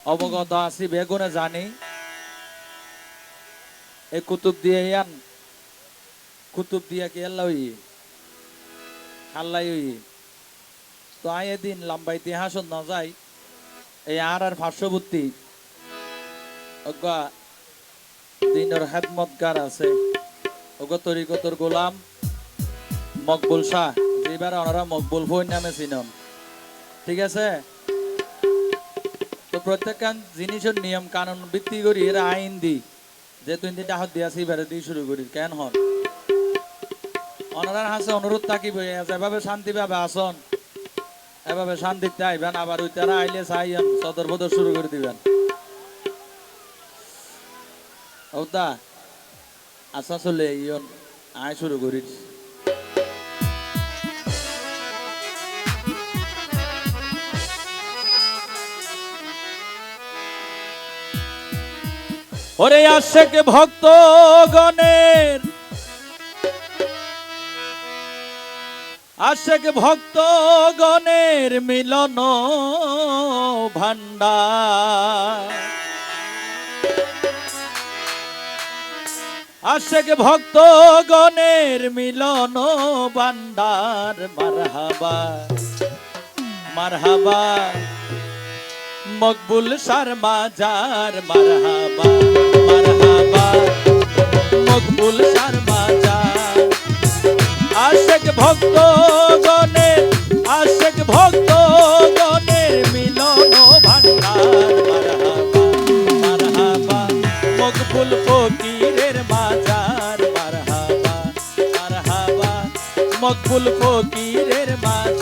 অবগত আছি বেগুনে জানি। এই কুতুব দিয়ে ইয়ান, কুতুব দিয়া কি আল্লাহ হই তো আই এদিন লম্বা ইতিহাস ন যাই এই আর আর পার্শ্ববর্তী দিনের হেদমতগার আছে। ওগো তরিকতর গোলাম মকবুল শাহ যেবার ওনারা মকবুল ফোন নামে চিনন। ঠিক আছে? তো প্রত্যেকখান জিনিসের নিয়ম কানুন ভিত্তি করি, এরা আইন দি যে তুই তিনটা হাত দিয়া সিবারে দিয়ে শুরু করি কেন হন? অনারার হাসে অনুরোধ থাকিব এভাবে শান্তি ভাবে আসন। এভাবে শান্তিতে আইবেন, আবার ওই তারা আইলে চাইয়েন সদর বদর শুরু করে দিবেন। ওদা আচ্ছা চলে, ইয়ন, আয় শুরু করি ওরে আশেক ভক্ত গণের। আশেক ভক্ত গণের মিলন ভান্ডার আশেক ভক্ত গণের মিলন ভান্ডার মারহাবা মারহাবা, মকবুল শর্মা যার মারহাবা। মকবুল শর্মা যার আশেক ভক্ত গণের আশেক ভক্ত গণের মিলন ভান্ডার। মারহাবা, মকবুল ফকিরের মাজার। মারহাবা মারহাবা, মকবুল ফকিরের মাজার।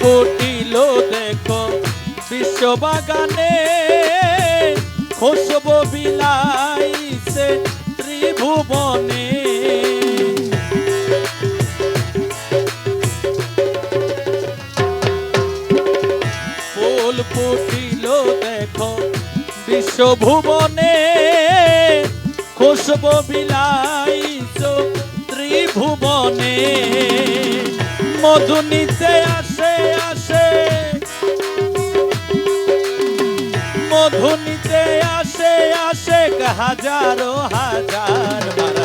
ফুটিল দেখো, বিশ্ববাগানে খুশবু বিলাইছে ত্রিভুবনে। ফুল ফুটিল দেখো, বিশ্বভুবনে খুশবু বিলাইছ ত্রিভুবনে। মধু নিতে আসে মধু নিতে আসে আসে হাজারো হাজার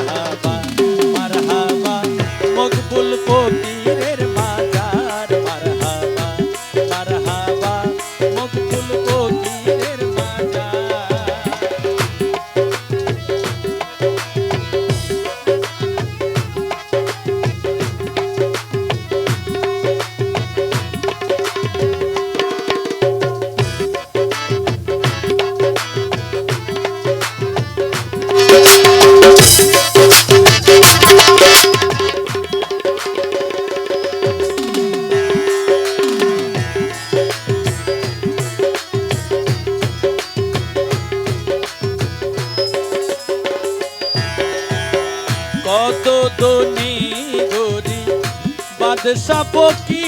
বাদশা পকি।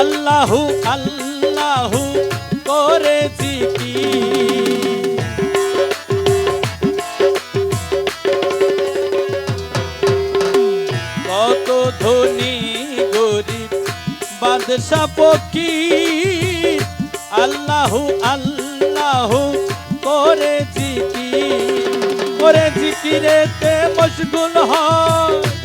আল্লাহু আল্লাহু করে জিকি কত ধনী গরিব বাদশা পকি। আল্লাহু আল্লাহু করে জিকি করে জিকিরেতে মশগুল হয়?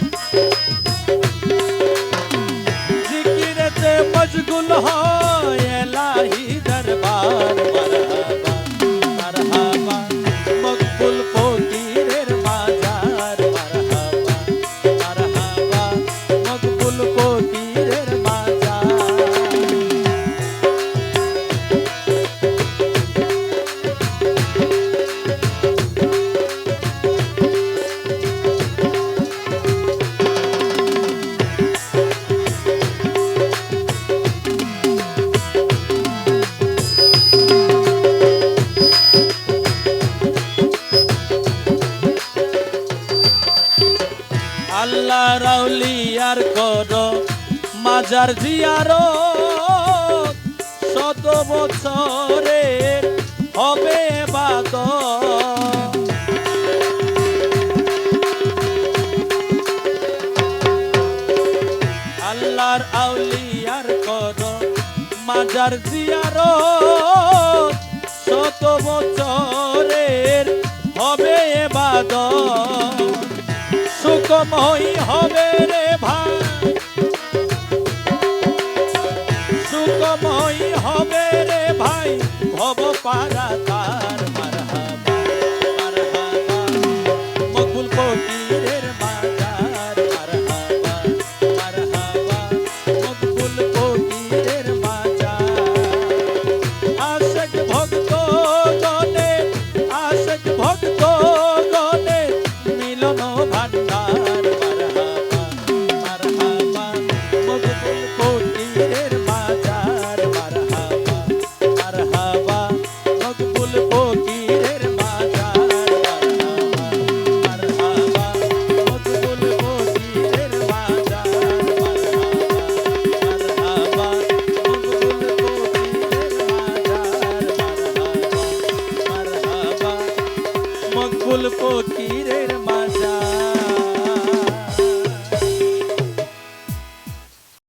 রাউলিয়ার কর, মাজার জিয়ারো শত বছরের হবে বাদ আল্লাহর আউলিয়ার কর, মাজার জিয়ারো শত বছরের হবে বাদ সুখময় হবে রে ভাই। হবে রে ভাই ভব পারা